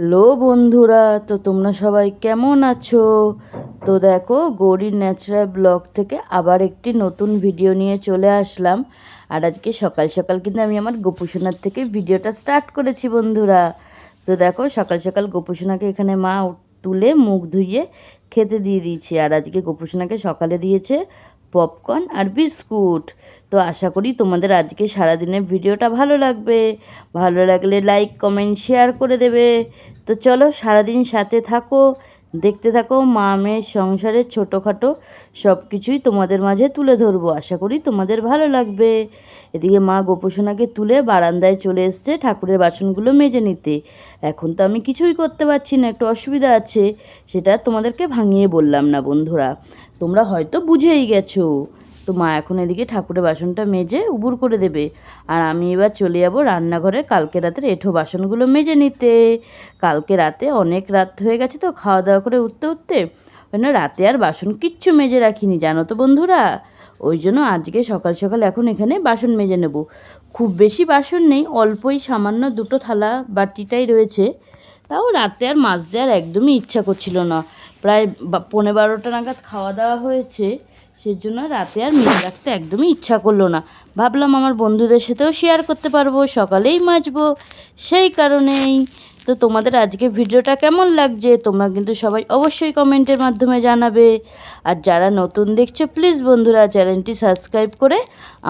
Hello বন্ধুরা, তো তোমরা সবাই কেমন আছো? তো দেখো, গৌরীর ন্যাচারাল ব্লগ থেকে আবার একটি নতুন ভিডিও নিয়ে চলে আসলাম। আর আজকে সকাল সকাল কিন্তু আমি আমার গোপুসোনার থেকে ভিডিওটা স্টার্ট করেছি বন্ধুরা। তো দেখো, সকাল সকাল গোপুসোনাকে এখানে মা তুলে মুখ ধুইয়ে খেতে দিয়ে দিয়েছি। আর আজকে গোপুসোনাকে সকালে দিয়েছে পপকর্ন আর বিস্কুট। তো আশা করি তোমাদের আজকে সারাদিনের ভিডিওটা ভালো লাগবে। ভালো লাগলে লাইক, কমেন্ট, শেয়ার করে দেবে। তো চলো সারাদিন সাথে থাকো, দেখতে থাকো, মা মেয়ের সংসারের ছোটোখাটো সব কিছুই তোমাদের মাঝে তুলে ধরবো। আশা করি তোমাদের ভালো লাগবে। এদিকে মা গোপোষণাকে তুলে বারান্দায় চলে এসছে ঠাকুরের বাসনগুলো মেজে নিতে। এখন তো আমি কিছুই করতে পারছি না, একটু অসুবিধা আছে, সেটা তোমাদেরকে ভাঙিয়ে বললাম না বন্ধুরা। তোমরা হয়তো বুঝেই গেছো। তো মা এখন এদিকে ঠাকুরের বাসনটা মেজে উবুর করে দেবে। আর আমি এবার চলে যাব রান্নাঘরে, কালকে রাতের এঁঠো বাসনগুলো মেজে নিতে। কালকে রাতে অনেক রাত হয়ে গেছে তো খাওয়া দাওয়া করে উঠতে উঠতে। জন্য রাতে আর বাসন কিচ্ছু মেজে রাখিনি, জানো তো বন্ধুরা? ওই জন্য আজকে সকাল সকাল এখন এখানে বাসন মেজে নেব। খুব বেশি বাসন নেই, অল্পই সামান্য দুটো থালা বাটিটাই রয়েছে। তাও রাতে আর মাছ দেওয়ার একদমই ইচ্ছা করছিল না। প্রায় বা- পৌনে বারোটা নাগাদ খাওয়া দাওয়া হয়েছে। সেজন্য রাতে আর মিল রাখতে একদমই ইচ্ছা করল না। ভাবলাম আমার বন্ধুদের সাথেও শেয়ার করতে পারব, সকালেই মাজবো। সেই কারণেই তো তোমাদের আজকে ভিডিওটা কেমন লাগছে, তোমরা কিন্তু সবাই অবশ্যই কমেন্টের মাধ্যমে জানাবে। আর যারা নতুন দেখছ প্লিজ বন্ধুরা চ্যানেলটি সাবস্ক্রাইব করে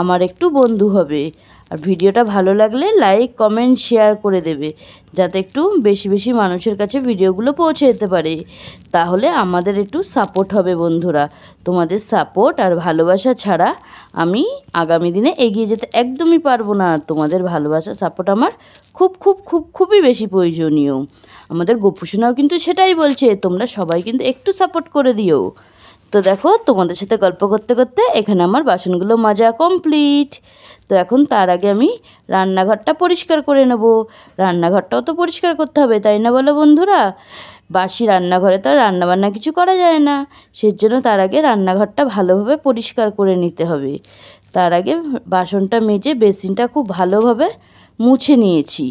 আমার একটু বন্ধু হবে। আর ভিডিওটা ভালো লাগলে লাইক কমেন্ট শেয়ার করে দেবে, যাতে একটু বেশি বেশি মানুষের কাছে ভিডিওগুলো পৌঁছে যেতে পারে। তাহলে আমাদের একটু সাপোর্ট হবে বন্ধুরা। তোমাদের সাপোর্ট আর ভালোবাসা ছাড়া আমি আগামী দিনে এগিয়ে যেতে একদমই পারব না। তোমাদের ভালোবাসা সাপোর্ট আমার খুব খুব খুব, খুবই বেশি প্রয়োজনীয়। আমাদের গোপুসোনাও কিন্তু সেটাই বলছে, তোমরা সবাই কিন্তু একটু সাপোর্ট করে দিও। তো দেখো, তোমাদের সাথে গল্প করতে করতে এখানে আমার বাসনগুলো মাজা কমপ্লিট। তো এখন তার আগে আমি রান্নাঘরটা পরিষ্কার করে নেব। রান্নাঘরটাও তো পরিষ্কার করতে হবে, তাই না বলো বন্ধুরা? বাসি রান্নাঘরে তো রান্নাবান্না কিছু করা যায় না। সেই জন্য তার আগে রান্নাঘরটা ভালোভাবে পরিষ্কার করে নিতে হবে। তার আগে বাসনটা মেজে বেসিনটা খুব ভালোভাবে মুছে নিয়েছি।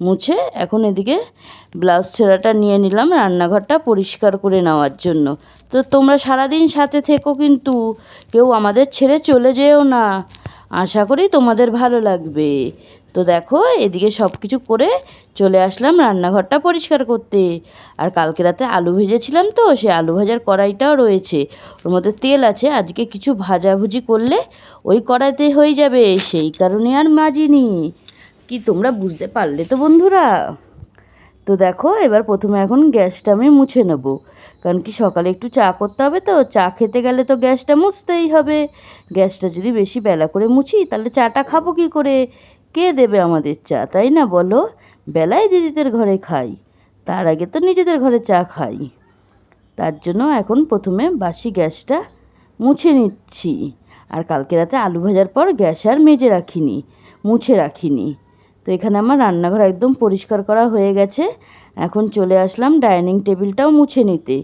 মুছে এখন এদিকে ব্লাউজ ছেঁড়াটা নিয়ে নিলাম রান্নাঘরটা পরিষ্কার করে নেওয়ার জন্য। তো তোমরা সারাদিন সাথে থেকো কিন্তু, কেউ আমাদের ছেড়ে চলে যেও না। আশা করি তোমাদের ভালো লাগবে। তো দেখো, এদিকে সব কিছু করে চলে আসলাম রান্নাঘরটা পরিষ্কার করতে। আর কালকে রাতে আলু ভেজেছিলাম তো, সে আলু ভাজার কড়াইটাও রয়েছে। ওর মধ্যে তেল আছে, আজকে কিছু ভাজাভুজি করলে ওই কড়াইতে হয়ে যাবে, সেই কারণে আর মাজিনি। কি তোমরা বুঝতে পারলে তো বন্ধুরা? তো দেখো, এবার প্রথমে এখন গ্যাসটা আমি মুছে নেব। কারণ কি সকালে একটু চা করতে হবে তো, চা খেতে গেলে তো গ্যাসটা মুছতেই হবে। গ্যাসটা যদি বেশি বেলা করে মুছি, তাহলে চাটা খাব কি করে? কে দেবে আমাদের চা, তাই না বলো? বেলায় দিদিদের ঘরে খাই, তার আগে তো নিজেদের ঘরে চা খাই। তার জন্য এখন প্রথমে বাসি গ্যাসটা মুছে নিচ্ছি। আর কালকে রাতে আলু ভাজার পর গ্যাস আর মেজে রাখিনি, মুছে রাখিনি। তো এখানে আমার রান্নাঘর একদম পরিষ্কার করা হয়ে গেছে। এখন চলে আসলাম ডাইনিং টেবিলটাও মুছে নিতে।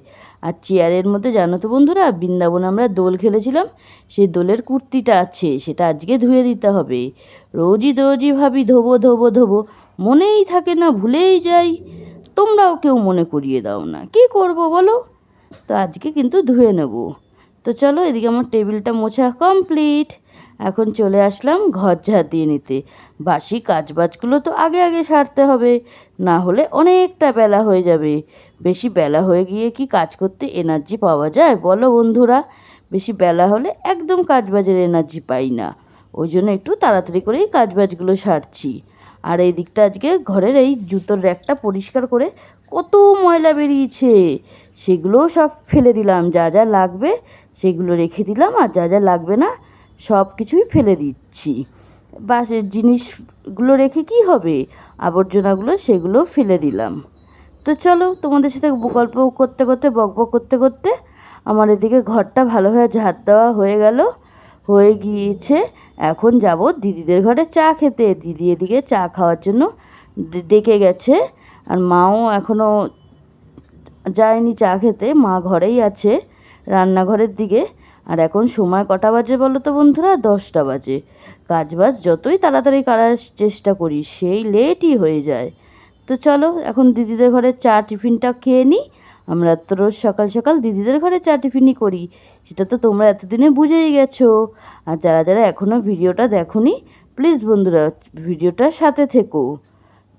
আর চেয়ারের মধ্যে জানো তো বন্ধুরা, বৃন্দাবন আমরা দোল খেলেছিলাম, সেই দোলের কুর্তিটা আছে, সেটা আজকে ধুয়ে দিতে হবে। রোজই রোজই ভাবি ধোবো ধোবো ধোবো, মনেই থাকে না, ভুলেই যাই। তোমরাও কেউ মনে করিয়ে দাও না, কি করব বলো? তো আজকে কিন্তু ধুয়ে নেব। তো চলো এদিকে আমার টেবিলটা মোছা কমপ্লিট। এখন চলে আসলাম ঘর ঝাড় দিয়ে নিতে। বাসি কাজবাজগুলো তো আগে আগে সারতে হবে, না হলে অনেকটা বেলা হয়ে যাবে। বেশি বেলা হয়ে গিয়ে কি কাজ করতে এনার্জি পাওয়া যায়? বলো বন্ধুরা, বেশি বেলা হলে একদম কাজবাজের এনার্জি পাই না। ওই জন্য একটু তাড়াতাড়ি করেই কাজবাজগুলো সারছি। আর এই দিকটা আজকে ঘরের এই জুতোর র্যাকটা পরিষ্কার করে কত ময়লা বেরিয়েছে। সেগুলোও সব ফেলে দিলাম, যা যা লাগবে সেগুলো রেখে দিলাম, আর যা যা লাগবে না সব কিছুই ফেলে দিচ্ছি। বাসের জিনিসগুলো রেখে কি হবে? আবর্জনাগুলো সেগুলো ফেলে দিলাম। তো চলো, তোমাদের সাথে গল্প করতে করতে, বক বক করতে করতে আমার এদিকে ঘরটা ভালোভাবে ঝাড় দেওয়া হয়ে গেল। হয়ে গিয়েছে, এখন যাব দিদিদের ঘরে চা খেতে। দিদি এদিকে চা খাওয়ার জন্য ডেকে গেছে। আর মাও এখনও যায়নি চা খেতে, মা ঘরেই আছে রান্নাঘরের দিকে। আর এখন সময় কটা বাজে বলো তো বন্ধুরা? দশটা বাজে। কাজবাজ যতই তাড়াতাড়ি করার চেষ্টা করি, সেই লেটই হয়ে যায়। তো চলো, এখন দিদিদের ঘরে চা টিফিনটা খেয়ে নিই আমরা তো রোজ সকাল সকাল দিদিদের ঘরে চা টিফিনই করি। সেটা তো তোমরা এতদিনে বুঝেই গেছো। আর যারা যারা এখনও ভিডিওটা দেখোনি প্লিজ বন্ধুরা, ভিডিওটার সাথে থেকো।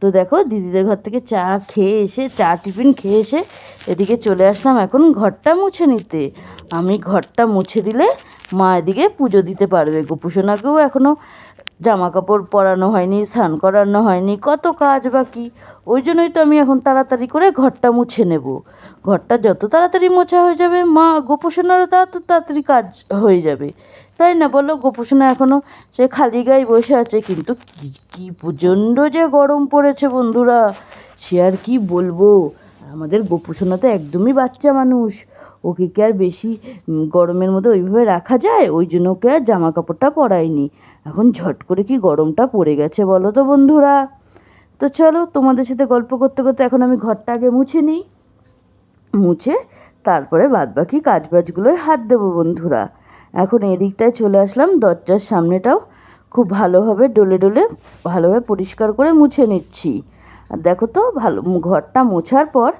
তো দেখো দিদিদের ঘর থেকে চা খেয়ে এসে, চা টিফিন খেয়ে এসে এদিকে চলে আসলাম এখন ঘরটা মুছে নিতে। আমি ঘরটা মুছে দিলে মা এদিকে পুজো দিতে পারবে। গোপুসোনাকেও এখনও জামা কাপড় পরানো হয়নি, স্নান করানো হয়নি, কত কাজ বাকি। ওই জন্যই তো আমি এখন তাড়াতাড়ি করে ঘরটা মুছে নেব। ঘরটা যত তাড়াতাড়ি মোছা হয়ে যাবে, মা গোপোষণারও তত তাড়াতাড়ি কাজ হয়ে যাবে। তাই না বলো? গোপোষণা এখনও সে খালি গায়ে বসে আছে, কিন্তু কি কি প্রচণ্ড যে গরম পড়েছে বন্ধুরা। সে আর কি বলব? আমাদের গোপোষণা তো একদমই বাচ্চা মানুষ। ওকে কি আর বেশি গরমের মধ্যে ওইভাবে রাখা যায়? ওই জন্য ওকে আর জামা কাপড়টা পরায়নি এখন ঝট করে কি গরমটা পড়ে গেছে বলো তো বন্ধুরা। তো চলো তোমাদের সাথে গল্প করতে করতে এখন আমি ঘরটা আগে মুছে নিই। মুছে তারপরে বাদবাকি কাজ বাজগুলোয় হাত দেবো বন্ধুরা। এখন এদিকটায় চলে আসলাম, দরজার সামনেটাও খুব ভালোভাবে ডলে ডলে ভালোভাবে পরিষ্কার করে মুছে নিচ্ছি। আর দেখো তো, ভালো, ঘরটা মোছার পর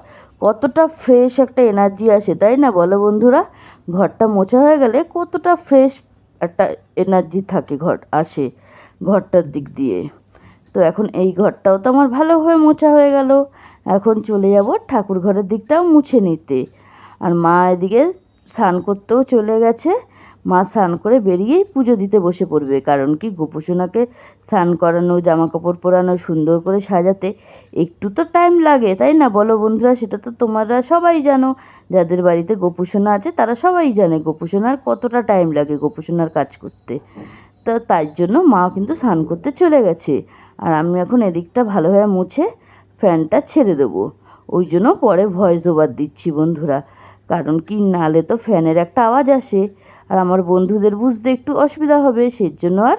কতটা ফ্রেশ একটা এনার্জি আসে, তাই না? বলো বন্ধুরা, ঘরটা মোছা হয়ে গেলে কতটা ফ্রেশ একটা এনার্জি থাকে ঘর, আসে ঘরটার দিক দিয়ে। তো এখন এই ঘরটাও তো আমার ভালোভাবে মোছা হয়ে গেল। এখন চলে যাব ঠাকুর ঘরের দিকটাও মুছে নিতে। আর মা এদিকে স্নান করতেও চলে গেছে। মা স্নান করে বেরিয়েই পুজো দিতে বসে পড়বে, কারণ কি গোপুসোনাকে স্নান করানো জামা কাপড় পরানো, সুন্দর করে সাজাতে একটু তো টাইম লাগে, তাই না? বলো বন্ধুরা, সেটা তো তোমরা সবাই জানো। যাদের বাড়িতে গোপুসোনা আছে, তারা সবাই জানে গোপুসোনার কতটা টাইম লাগে গোপুসোনার কাজ করতে। তো তাই জন্য মা কিন্তু স্নান করতে চলে গেছে। আর আমি এখন এদিকটা ভালোভাবে মুছে ফ্যানটা ছেড়ে দেবো। ওই জন্য পরে ভয়েস ওভার দিচ্ছি বন্ধুরা। কারণ কি, নালে তো ফ্যানের একটা আওয়াজ আসে। আর আমার বন্ধুদের বুঝতে একটু অসুবিধা হবে সেই জন্য আর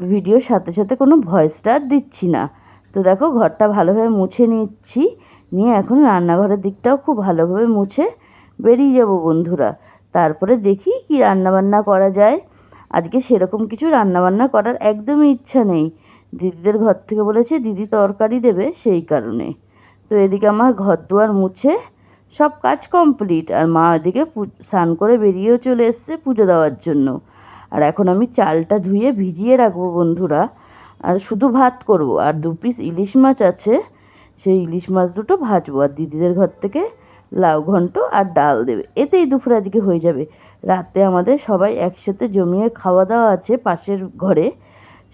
ভিডিওর সাথে সাথে কোনো ভয়েসটা আর দিচ্ছি না। তো দেখো, ঘরটা ভালোভাবে মুছে নিচ্ছি। নিয়ে এখন রান্নাঘরের দিকটাও খুব ভালোভাবে মুছে বেরিয়ে যাব বন্ধুরা। তারপরে দেখি কি রান্নাবান্না করা যায়। আজকে সেরকম কিছু রান্নাবান্না করার একদমই ইচ্ছা নেই। দিদিদের ঘর থেকে বলেছে, দিদি তরকারি দেবে সেই কারণে। তো এদিকে আমার ঘর দুয়ার মুছে, সব কাজ কমপ্লিট। আর মা ওদিকে পু- স্নান করে বেরিয়েও চলে এসছে পুজো দেওয়ার জন্য। আর এখন আমি চালটা ধুয়ে ভিজিয়ে রাখব বন্ধুরা। আর শুধু ভাত করব। আর দু পিস ইলিশ মাছ আছে, সেই ইলিশ মাছ দুটো ভাজবো। আর দিদিদের ঘর থেকে লাউ ঘন্ট আর ডাল দেবে। এতেই দুপুর আজকে হয়ে যাবে। রাতে আমাদের সবাই একসাথে জমিয়ে খাওয়া দাওয়া আছে পাশের ঘরে।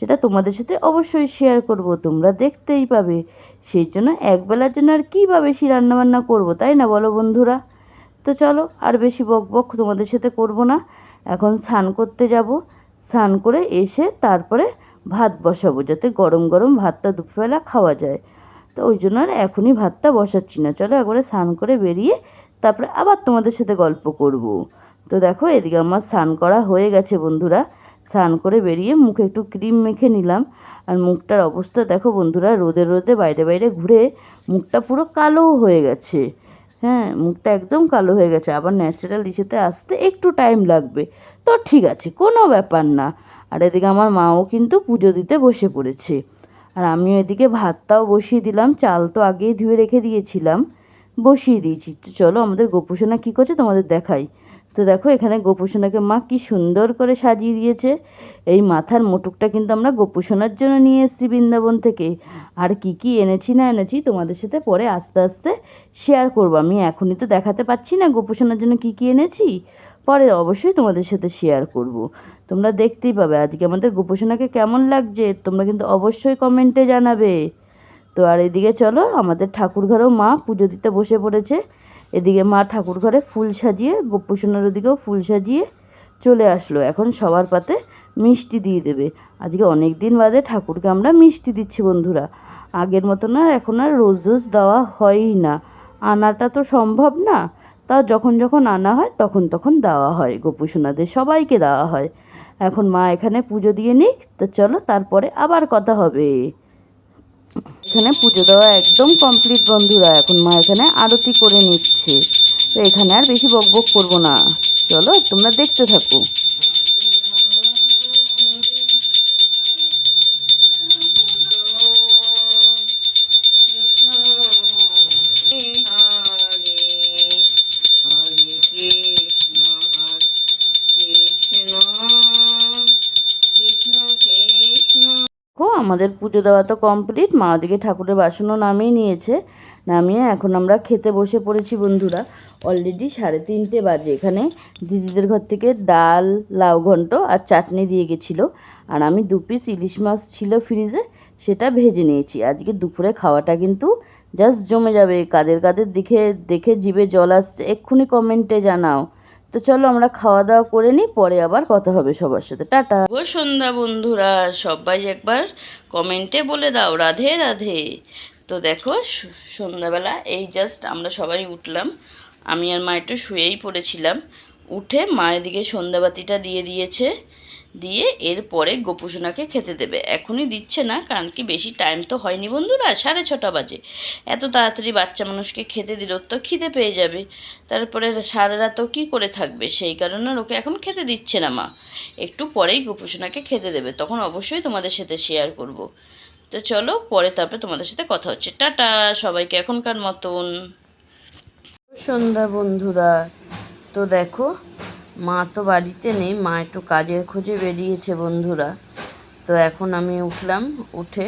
সেটা তোমাদের সাথে অবশ্যই শেয়ার করব, তোমরা দেখতেই পাবে। সেই জন্য একবেলার জন্য আর কী বা বেশি রান্নাবান্না করব, তাই না বলো বন্ধুরা? তো চলো আর বেশি বক বক তোমাদের সাথে করব না। এখন স্নান করতে যাব। স্নান করে এসে তারপরে ভাত বসাবো, যাতে গরম গরম ভাতটা দুপুরবেলা খাওয়া যায়। তো ওই জন্য আর এখনই ভাতটা বসাচ্ছি না। চলো একবারে স্নান করে বেরিয়ে তারপরে আবার তোমাদের সাথে গল্প করব। তো দেখো এদিকে আমার স্নান করা হয়ে গেছে বন্ধুরা। স্নান করে বেরিয়ে মুখে একটু ক্রিম মেখে নিলাম। আর মুখটার অবস্থা দেখো বন্ধুরা, রোদে রোদে বাইরে বাইরে ঘুরে মুখটা পুরো কালো হয়ে গেছে। হ্যাঁ মুখটা একদম কালো হয়ে গেছে। আবার ন্যাচারাল ইসেতে আসতে একটু টাইম লাগবে। তো ঠিক আছে, কোনো ব্যাপার না। আর এদিকে আমার মাও কিন্তু পুজো দিতে বসে পড়েছে। আর আমিও এদিকে ভাতটাও বসিয়ে দিলাম। চাল তো আগেই ধুয়ে রেখে দিয়েছিলাম। বসিয়ে দিয়েছি। চলো আমাদের গোপুসোনা কী করছে তোমাদের দেখাই। তো দেখো এখানে গোপুসোনাকে মা কি সুন্দর করে সাজিয়ে দিয়েছে। এই মাথার মুটুকটা কিন্তু আমরা গোপুসোনার জন্য নিয়ে এসেছি বৃন্দাবন থেকে। আর কি কি এনেছি না এনেছি তোমাদের সাথে পরে আস্তে আস্তে শেয়ার করব। আমি এখনই তো দেখাতে পাচ্ছি না গোপুসোনার জন্য কি কি এনেছি। পরে অবশ্যই তোমাদের সাথে শেয়ার করব। তোমরা দেখতেই পাবে আজকে আমাদের গোপুসোনাকে কেমন লাগছে। তোমরা কিন্তু অবশ্যই কমেন্টে জানাবে। তো আর এদিকে চলো, আমাদের ঠাকুর ঘরেও মা পুজো দিতে বসে পড়েছে। এদিকে মা ঠাকুর ঘরে ফুল সাজিয়ে, গোপুসোনার ওদিকেও ফুল সাজিয়ে চলে আসলো। এখন সবার পাতে মিষ্টি দিয়ে দেবে। আজকে অনেক দিন বাদে ঠাকুরকে আমরা মিষ্টি দিচ্ছি বন্ধুরা। আগের মতো না এখন আর রোজ রোজ দেওয়া হয়ই না। আনাটা তো সম্ভব না। তা যখন যখন আনা হয়, তখন তখন দেওয়া হয়। গোপুসোনাদের সবাইকে দেওয়া হয়। এখন মা এখানে পুজো দিয়ে নিক। তো চলো তারপরে আবার কথা হবে। এখানে পুজো দেওয়া একদম কমপ্লিট বন্ধুরা, এখন মা এখানে আরতি করে নিচ্ছে। তো এখানে আর বেশি বকবক বক করব না। চলো তোমরা দেখতে থাকো। আমাদের পুজো দেওয়া তো কমপ্লিট মা ওদিকে ঠাকুরের বাসনও নামিয়ে নিয়েছে। নামিয়ে এখন আমরা খেতে বসে পড়েছি বন্ধুরা। অলরেডি সাড়ে তিনটে বাজে, এখানে দিদিদের ঘর থেকে ডাল, লাউ ঘন্ট আর চাটনি দিয়ে গেছিল। আর আমি দু পিস ইলিশ মাছ ছিল ফ্রিজে সেটা ভেজে নিয়েছি। আজকে দুপুরে খাওয়াটা কিন্তু জাস্ট জমে যাবে। কাদের কাদের দেখে দেখে জিভে জল আসছে, এক্ষুনি কমেন্টে জানাও। তো চলো আমরা খাওয়া দাওয়া করে নিই, পরে আবার কথা হবে সবার সাথে। টাটা। ও সন্ধ্যা বন্ধুরা, সবাই একবার কমেন্টে বলে দাও, রাধে রাধে। তো দেখো সন্ধ্যাবেলা এই জাস্ট আমরা সবাই উঠলাম। আমি আর মা একটু শুয়েই পড়েছিলাম। উঠে মায়ের দিকে সন্ধ্যাবাতিটা দিয়ে দিয়েছে। দিয়ে এরপরে গোপুসোনাকে খেতে দেবে। এখনই দিচ্ছে না, কারণ কি বেশি টাইম তো হয়নি বন্ধুরা, সাড়ে ছটা বাজে। এত তাড়াতাড়ি বাচ্চা মানুষকে খেতে দিল, তো খিদে পেয়ে যাবে। তারপরে সারা রাতও কী করে থাকবে? সেই কারণে ওকে এখন খেতে দিচ্ছে না মা। একটু পরেই গোপুসোনাকে খেতে দেবে, তখন অবশ্যই তোমাদের সাথে শেয়ার করব। তো চলো, পরে তারপরে তোমাদের সাথে কথা হচ্ছে। টাটা, সবাইকে এখনকার মতন। সন্ধ্যা বন্ধুরা, তো দেখো মা তো বাড়িতে নেই, মা একটু কাজের খোঁজে বেরিয়েছে বন্ধুরা। তো এখন আমি উঠলাম, উঠে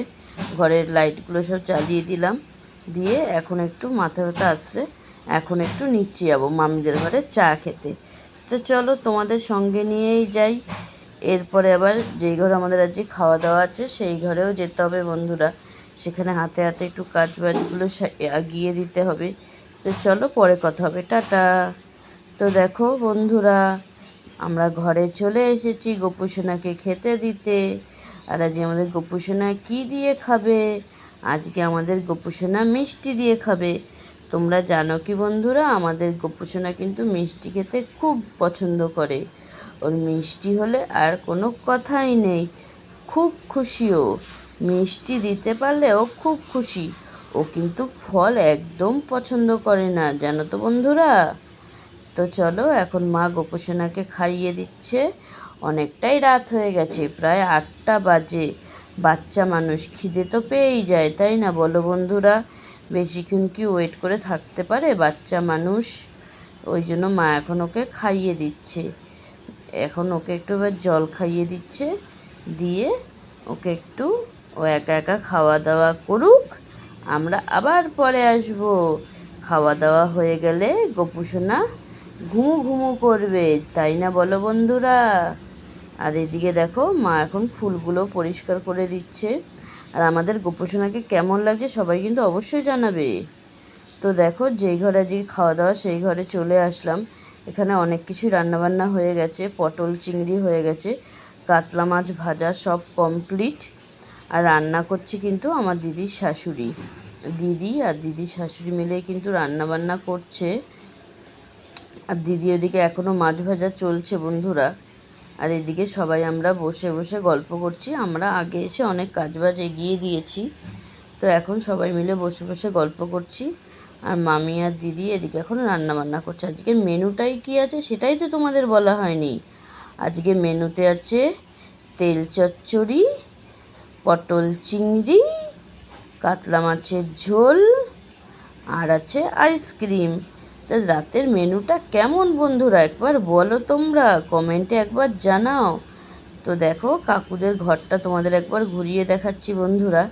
ঘরের লাইটগুলো সব চালিয়ে দিলাম, দিয়ে এখন একটু মাথা ব্যথা আসছে, এখন একটু নিচে যাব মামিদের ঘরে চা খেতে। তো চলো তোমাদের সঙ্গে নিয়েই যাই। এরপরে আবার যেই ঘরে আমাদের আজকে খাওয়া দাওয়া আছে, সেই ঘরেও যেতে হবে বন্ধুরা। সেখানে হাতে হাতে একটু কাজ বাজগুলো এগিয়ে দিতে হবে। তো চলো পরে কথা হবে। টাটা। তো দেখো বন্ধুরা, আমরা ঘরে চলে এসেছি গোপুসোনাকে খেতে দিতে। আর আজকে আমাদের গোপুসোনা কী দিয়ে খাবে? আজকে আমাদের গোপুসোনা মিষ্টি দিয়ে খাবে। তোমরা জানো কি বন্ধুরা, আমাদের গোপুসোনা কিন্তু মিষ্টি খেতে খুব পছন্দ করে। ওর মিষ্টি হলে আর কোনো কথাই নেই। খুব খুশিও। মিষ্টি দিতে পারলে ও খুব খুশি। ও কিন্তু ফল একদম পছন্দ করে না, জানো তো বন্ধুরা? তো চলো, এখন মা গোপসোনাকে খাইয়ে দিচ্ছে। অনেকটাই রাত হয়ে গেছে, প্রায় আটটা বাজে। বাচ্চা মানুষ খিদে তো পেয়েই যায়, তাই না বলো বন্ধুরা? বেশিক্ষণ কি ওয়েট করে থাকতে পারে বাচ্চা মানুষ? ওই জন্য মা এখন ওকে খাইয়ে দিচ্ছে। এখন ওকে একটু এবার জল খাইয়ে দিচ্ছে, দিয়ে ওকে একটু ও একা একা খাওয়া দাওয়া করুক, আমরা আবার পরে আসব। খাওয়া দাওয়া হয়ে গেলে গোপুসোনা ঘুমু ঘুমু করবে, তাই না বলো বন্ধুরা? আর এদিকে দেখো, মা এখন ফুলগুলো পরিষ্কার করে দিচ্ছে। আর আমাদের গোপুসোনাকে কেমন লাগছে সবাই কিন্তু অবশ্যই জানাবে। তো দেখো, যেই ঘরে আজকে খাওয়া দাওয়া, সেই ঘরে চলে আসলাম। এখানে অনেক কিছু রান্নাবান্না হয়ে গেছে, পটল চিংড়ি হয়ে গেছে, কাতলা মাছ ভাজা সব কমপ্লিট আর রান্না করছে কিন্তু আমার দিদির শাশুড়ি। দিদি আর দিদির শাশুড়ি মিলে কিন্তু রান্না বান্না করছে। আর দিদি ওদিকে এখনও মাছ ভাজা চলছে বন্ধুরা। আর এদিকে সবাই আমরা বসে বসে গল্প করছি। আমরা আগে এসে অনেক কাজ বাজ এগিয়ে দিয়েছি। তো এখন সবাই মিলে বসে বসে গল্প করছি। আর মামি আর দিদি এদিকে এখন রান্না বান্না করছে। আজকে মেনুটাই কি আছে সেটাই তো তোমাদের বলা হয়নি। আজকে মেনুতে আছে তেল চচ্চড়ি, পটল চিংড়ি, কাতলা মাছের ঝোল, আর আছে আইসক্রিম। তা রাতের মেনুটা কেমন বন্ধুরা? একবার বলো তোমরা, কমেন্টে একবার জানাও। তো দেখো, কাকুদের ঘরটা তোমাদের একবার ঘুরিয়ে দেখাচ্ছি বন্ধুরা।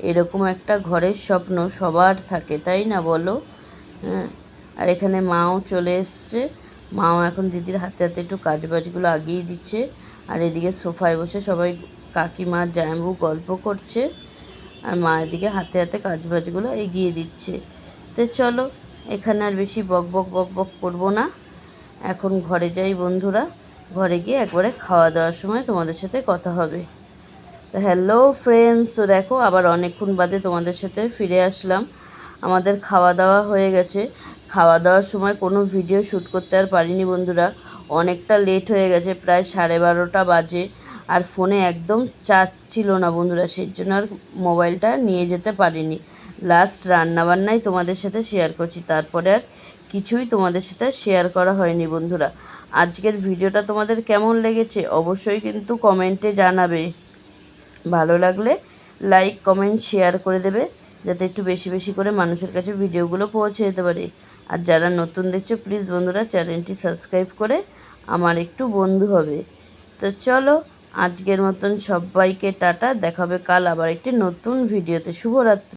এরকম একটা ঘরের স্বপ্ন সবার থাকে, তাই না বলো? হ্যাঁ আর এখানে মাও চলে এসছে। মাও এখন দিদির হাতে হাতে একটু কাজ বাজগুলো আগিয়ে দিচ্ছে। আর এদিকে সোফায় বসে সবাই কাকিমা জামাইবু গল্প করছে। আর মা এদিকে হাতে হাতে কাজ বাজগুলো এগিয়ে দিচ্ছে। তো চলো এখানে আর বেশি বক বক বক বক করব না। এখন ঘরে যাই বন্ধুরা। ঘরে গিয়ে একবারে খাওয়া দাওয়ার সময় তোমাদের সাথে কথা হবে। তো হ্যালো ফ্রেন্ডস তো দেখো আবার অনেকক্ষণ বাদে তোমাদের সাথে ফিরে আসলাম। আমাদের খাওয়া দাওয়া হয়ে গেছে। খাওয়া দাওয়ার সময় কোনো ভিডিও শ্যুট করতে আর পারিনি বন্ধুরা। অনেকটা লেট হয়ে গেছে, প্রায় সাড়ে বারোটা বাজে। আর ফোনে একদম চার্জ ছিল না বন্ধুরা, সেই জন্য আর মোবাইলটা নিয়ে যেতে পারিনি। লাস্ট রান্নাবান্নাই তোমাদের সাথে শেয়ার করছি। তারপরে আর কিছুই তোমাদের সাথে শেয়ার করা হয়নি বন্ধুরা। আজকের ভিডিওটা তোমাদের কেমন লেগেছে অবশ্যই কিন্তু কমেন্টে জানাবে। ভালো লাগলে লাইক কমেন্ট শেয়ার করে দেবে, যাতে একটু বেশি বেশি করে মানুষের কাছে ভিডিওগুলো পৌঁছে যেতে পারে। আর যারা নতুন দেখছ প্লিজ বন্ধুরা চ্যানেলটি সাবস্ক্রাইব করে আমার একটু বন্ধু হবে। তো চলো, আজকের মতন সবাইকে টাটা দেখাবে কাল আবার একটি নতুন ভিডিওতে। শুভরাত্রি।